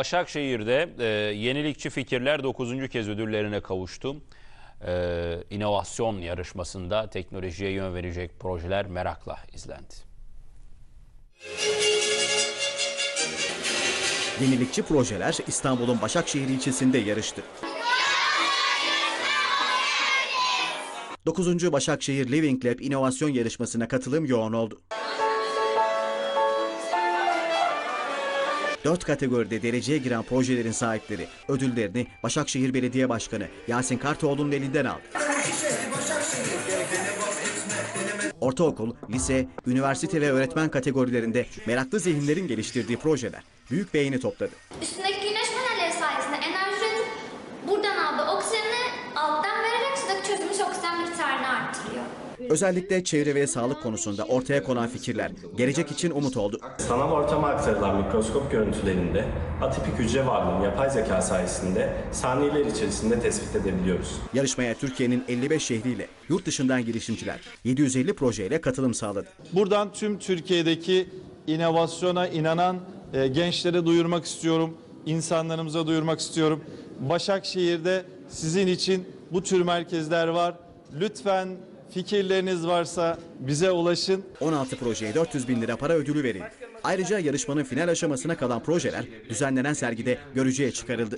Başakşehir'de e, yenilikçi fikirler 9. kez ödüllerine kavuştu. E, inovasyon yarışmasında teknolojiye yön verecek projeler merakla izlendi. Yenilikçi projeler İstanbul'un Başakşehir ilçesinde yarıştı. 9. Başakşehir Living Lab inovasyon yarışmasına katılım yoğun oldu. Dört kategoride dereceye giren projelerin sahipleri ödüllerini Başakşehir Belediye Başkanı Yasin Kartoğlu'nun elinden aldı. Ortaokul, lise, üniversite ve öğretmen kategorilerinde meraklı zihinlerin geliştirdiği projeler büyük beğeni topladı. Üstündeki sudaki çözülmüş oksijen miktarını arttırıyor. Özellikle çevre ve sağlık konusunda ortaya konan fikirler gelecek için umut oldu. Sanal ortama aktarılan mikroskop görüntülerinde atipik hücre varlığını yapay zeka sayesinde saniyeler içerisinde tespit edebiliyoruz. Yarışmaya Türkiye'nin 55 şehriyle yurt dışından girişimciler 750 projeyle katılım sağladı. Buradan tüm Türkiye'deki inovasyona inanan e, gençlere duyurmak istiyorum. insanlarımıza duyurmak istiyorum. Başakşehir'de sizin için bu tür merkezler var. Lütfen fikirleriniz varsa bize ulaşın. 16 projeye 400 bin lira para ödülü verildi. Ayrıca yarışmanın final aşamasına kalan projeler düzenlenen sergide görücüye çıkarıldı.